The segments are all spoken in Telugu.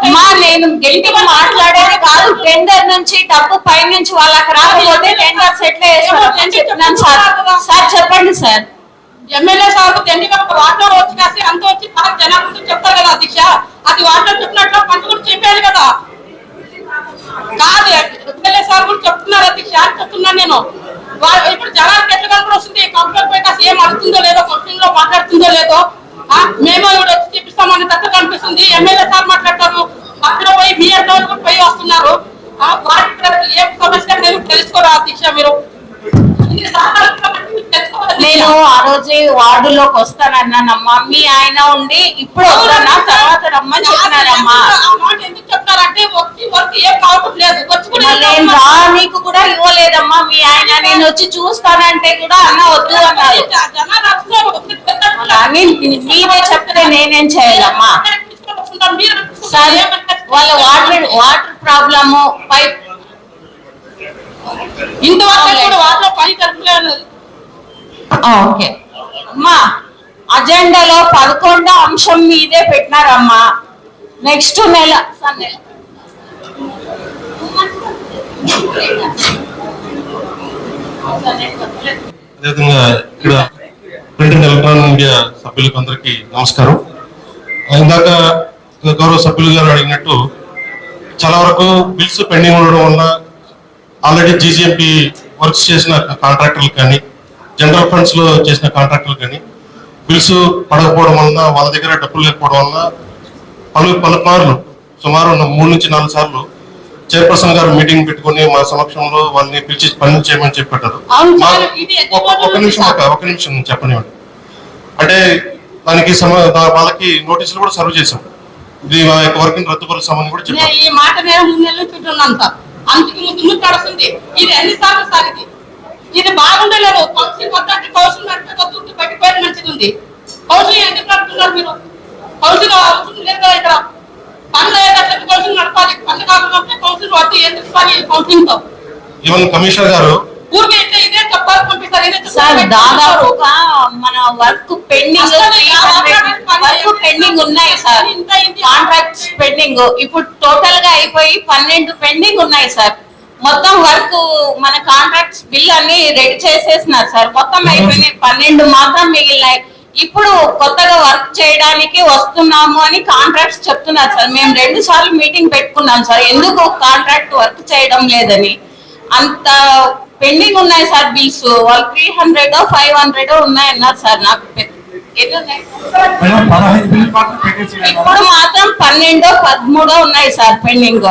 అమ్మా నేను గట్టిగా మాట్లాడేది కాదు. టెండర్ నుంచి డబ్బు పై నుంచి వాళ్ళకి రాకపోతే టెండర్స్ ఎట్లా వేస్తారో నేను చెప్తున్నాను సార్. సార్ చెప్పండి సార్. ఎమ్మెల్యే సార్ ఒక వాటర్ వచ్చి కాసి అంత వచ్చి పక్క జనాల ముందు చెప్తారు కదా అధ్యక్ష. అది వాటర్ చెప్పినట్లు పంట కూడా చెప్పాను కదా. కాదు ఎమ్మెల్యే సార్ కూడా చెప్తున్నారు అధ్యక్ష. అని చెప్తున్నాను నేను. ఇప్పుడు జనానికి ఎట్లా కనపడి వస్తుంది కంప్యూటర్ పోయి కాసి ఏం అడుగుతుందో లేదో కంపెనీ లో మాట్లాడుతుందో లేదో మేమో ఇక్కడ వచ్చి చూపిస్తామని తప్ప కనిపిస్తుంది ఎమ్మెల్యే సార్ మాట్లాడతారు. అక్కడ పోయి ఎంతో కూడా పోయి వస్తున్నారు. ఆ, ప్రతి- ఏ సమస్య నేను తెలుసుకోరా అధ్యక్ష మీరు. నేను ఆ రోజు వార్డులోకి వస్తానన్నానమ్మా మీ ఆయన ఉండి ఇప్పుడు వస్తానా? తర్వాత రమ్మని చెప్పినారమ్మా. ఎందుకు చెప్తారంటే వచ్చి వర్క్ ఏం కావట్లేదు వచ్చి కూడా మళ్ళీ నేను రా నీకు కూడా ఇవ్వలేదమ్మా మీ ఆయన. నేను వచ్చి చూస్తానంటే కూడా అన్న వద్దు అన్నారు. మీరే చెప్తే నేనేం చేయాలమ్మా సార్ వాళ్ళ వాటర్ వాటర్ ప్రాబ్లము పైప్. ఇంతవరకు కూడా వాటిలో పని జరపలేదు ఆ, ఓకే. అమ్మా అజెండాలో పదకొండో అంశం మీదే పెట్టినారమ్మా. నెక్స్ట్ నెల. నెల అదేవిధంగా ఇక్కడ ప్రింట్ అండ్ ఎలక్ట్రానిక్ మీడియా సభ్యులకు అందరికీ నమస్కారం. ఇందాక గౌరవ సభ్యులు గారు అడిగినట్టు చాలా వరకు బిల్స్ పెండింగ్ ఉండడం వల్ల ఆల్రెడీ జీజీఎంపీ వర్క్స్ చేసిన కాంట్రాక్టర్లు కానీ జనరల్ ఫండ్స్లో చేసిన కాంట్రాక్టర్లు కానీ బిల్స్ పడకపోవడం వలన వాళ్ళ దగ్గర డబ్బులు లేకపోవడం వలన పలు పలుమార్లు సుమారు మూడు నుంచి నాలుగు సార్లు చైర్పర్సన్ గారు మీటింగ్ పెట్టుకుని మా సమక్షంలో వాళ్ళని పిలిచి పని చేయమని చెప్పారు ఒక- నిమిషం ఒక నిమిషం చెప్పనివ్వండి. అంటే దానికి వాళ్ళకి నోటీసులు కూడా సర్వ్ చేశాం మా యొక్క వర్కింగ్ రద్దుపరుస్తామని కూడా చెప్పారు ఈ మాట నేను మూడు నెలల నుంచి వింటున్నాను సార్. అందుకు ముందు ముందు నడుస్తుంది. ఇది ఎన్నిసార్లు సార్ ఇది? ఇది బాగుండలేదు. కౌన్సిల్ కొత్త కౌన్సిల్ నడిపే కొత్త పట్టిపోయిన మంచిది ఉంది కౌన్సిల్ ఎందుకు నడుపుతున్నారు మీరు? కౌన్సిల్ అవసరం లేదు కదా ఇక్కడ? పనులు అయ్యేటట్టు కౌన్సిల్ నడపాలి? పనులు కాకపోతే కౌన్సిల్ వద్దు. ఎందుకు పని కౌన్సిలింగ్తో. ఈవెన్ కమిషనర్ గారు. దాదాపుగా మన వర్క్ పెండింగ్ వర్క్ పెండింగ్ ఉన్నాయి సార్. కాంట్రాక్ట్స్ పెండింగ్ ఇప్పుడు టోటల్గా అయిపోయి పన్నెండు పెండింగ్ ఉన్నాయి సార్. మొత్తం వర్క్ మన కాంట్రాక్ట్స్ బిల్ అన్ని రెడీ చేసేసినారు సార్. మొత్తం అయిపోయినాయి. పన్నెండు మాత్రం మిగిలినాయి. ఇప్పుడు కొత్తగా వర్క్ చేయడానికి వస్తున్నాము అని కాంట్రాక్ట్స్ చెప్తున్నారు సార్. మేము రెండు సార్లు మీటింగ్ పెట్టుకున్నాం సార్. ఎందుకు కాంట్రాక్ట్ వర్క్ చేయడం లేదని? అంత పెండింగ్ ఉన్నాయి సార్ బిల్స్ వాళ్ళు త్రీ హండ్రెడ్ ఫైవ్ హండ్రెడ్ ఉన్నాయన్నారు సార్ నాకు ఇప్పుడు మాత్రం పన్నెండో పదమూడో ఉన్నాయి సార్ పెండింగ్.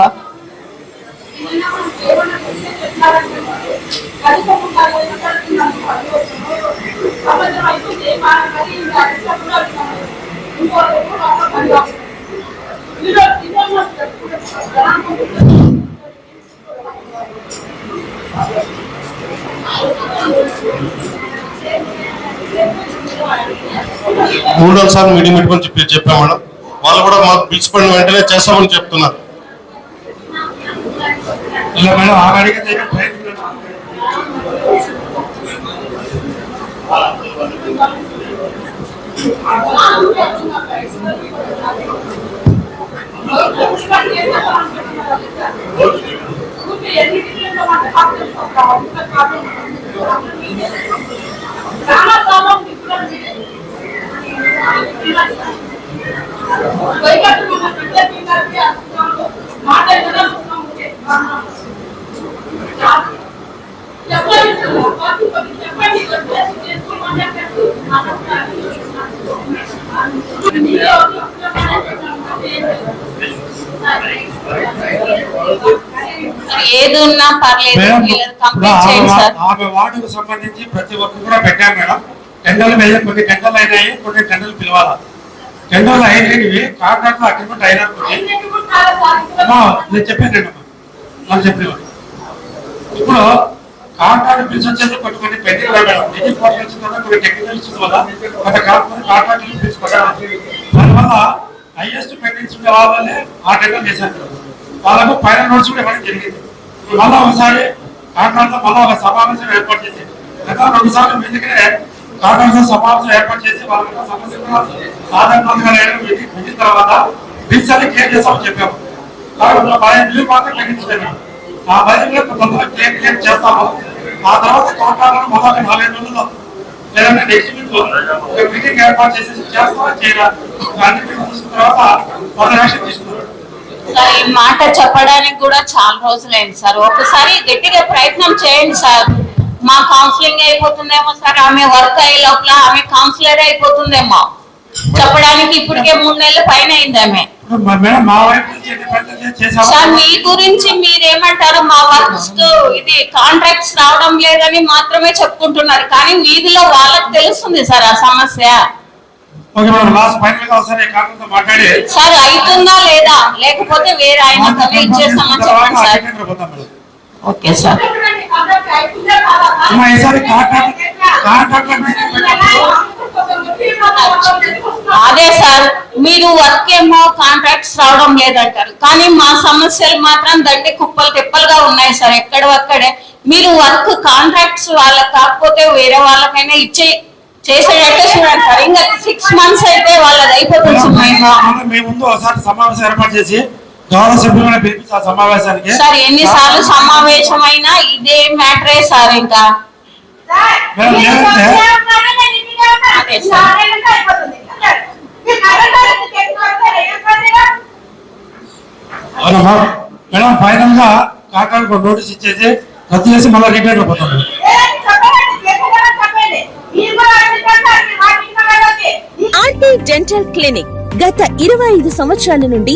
మూడు నాలుగు సార్లు మీటింగ్ పెట్టుకొని చెప్పి చెప్పాం మేడం. వాళ్ళు కూడా మాకు బిల్స్ పడిన వెంటనే చేస్తామని చెప్తున్నారు. ఇలా మేడం ఆ అడిగితే ఇక ప్రయత్నం ఏది ఉన్నా పర్లేదు ఆమె వార్డుకు సంబంధించి ప్రతి ఒక్కరు కూడా పెట్టాం మేడం. టెండర్ల మీద కొన్ని టెండర్లు అయినాయి కొన్ని టెండర్లు పిలవాలి? టెండర్లు అయినవి కాంట్రాక్ట్ అగ్రిమెంట్ అయినప్పుడు అమ్మా, నేను చెప్పాను నేను చెప్పిన ఇప్పుడు కాంట్రాక్ట్ పిలిచొచ్చేది వచ్చేది కొన్ని కొన్ని పెండింగ్ నిధి పోటీ వచ్చిన కొన్ని టెక్నికల్ ఇష్యూస్ వల్ల కొంత కాంట్రాక్ట్ బిల్స్ దానివల్ల హైయెస్ట్ పెండింగ్స్ ఉండే ఆ టెండర్ చేశారు వాళ్ళకు పైన నోట్స్ కూడా ఇవ్వడం జరిగింది. మళ్ళీ ఒకసారి కాంట్రాక్ట్ మళ్ళీ ఒక సమావేశం ఏర్పాటు చేసి గత రెండు సార్లు ఎందుకంటే దగ్గరే సమావేశం ఏర్పాటు చేసి వాళ్ళ సమస్య కూడా సాధారణంగా విధించిన తర్వాత బిల్స్ క్లియర్ చేస్తామని చెప్పాము. కాబట్టి పదిహేను బిల్లు మాత్రం తగ్గించలేదు ఆ పదిహేను తొందరగా క్లియర్ క్లియర్ చేస్తాము. ఆ తర్వాత కోటాలను మొదటి నాలుగైదు రోజుల్లో లేదంటే నెక్స్ట్ వీక్ మీటింగ్ ఏర్పాటు చేసి చేస్తామా చేయాలి చూసిన తర్వాత ఫర్దర్ యాక్షన్ తీసుకున్నాం సార్ ఈ మాట చెప్పడానికి కూడా చాలా రోజులైంది సార్. ఒకసారి గట్టిగా ప్రయత్నం చేయండి సార్. మా కౌన్సిలింగ్ అయిపోతుందేమో సార్ ఆమె వర్క్ అయ్యే లోపల ఆమె కౌన్సిలర్ అయిపోతుందేమో. చెప్పడానికి ఇప్పటికే మూడు నెలల పైన అయింది ఆమె. సార్ మీ గురించి మీరేమంటారు? మా వర్క్స్ ఇది కాంట్రాక్ట్స్ రావడం లేదని మాత్రమే చెప్పుకుంటున్నారు కానీ వీధిలో వాళ్ళకి తెలుస్తుంది సార్ ఆ సమస్య. సార్ అవుతుందా లేదా? లేకపోతే వేరే ఆయన ఇచ్చేస్తామని చెప్పండి సార్. Okay sir. అమ్మా, ఈసారి అదే సార్ మీరు వర్క్ ఏమో కాంట్రాక్ట్స్ రావడం లేదంటారు. కానీ మా సమస్యలు మాత్రం దండి కుప్పలు తిప్పలుగా ఉన్నాయి సార్ ఎక్కడ అక్కడే మీరు వర్క్ కాంట్రాక్ట్స్ వాళ్ళకి కాకపోతే వేరే వాళ్ళకైనా ఇచ్చే చేసేటట్టే చూడండి సార్. ఇంకా సిక్స్ మంత్స్ అయితే వాళ్ళది అయిపోతుంది. సుమైనా. మనం మీ ముందు ఒకసారి సమావేశం ఏర్పాటు చేసి గౌరవ సభ్యులను పిలిపించి ఆ సమావేశానికి. సార్ ఎన్నిసార్లు సమావేశమైనా ఇదే మ్యాటరే సార్ ఇంకా. మేడం లేదంటే అవునమ్మా మేడం ఫైనల్గా కాంట్రాక్ట్ నోటీస్ ఇచ్చేసి రద్దు చేసి మళ్ళీ రిటైర్ పోతాం మేడం ఆర్టీ డెంటల్ క్లినిక్ గత ఇరవై ఐదు సంవత్సరాల నుండి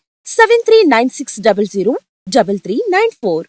seven three nine six double zero double three nine four.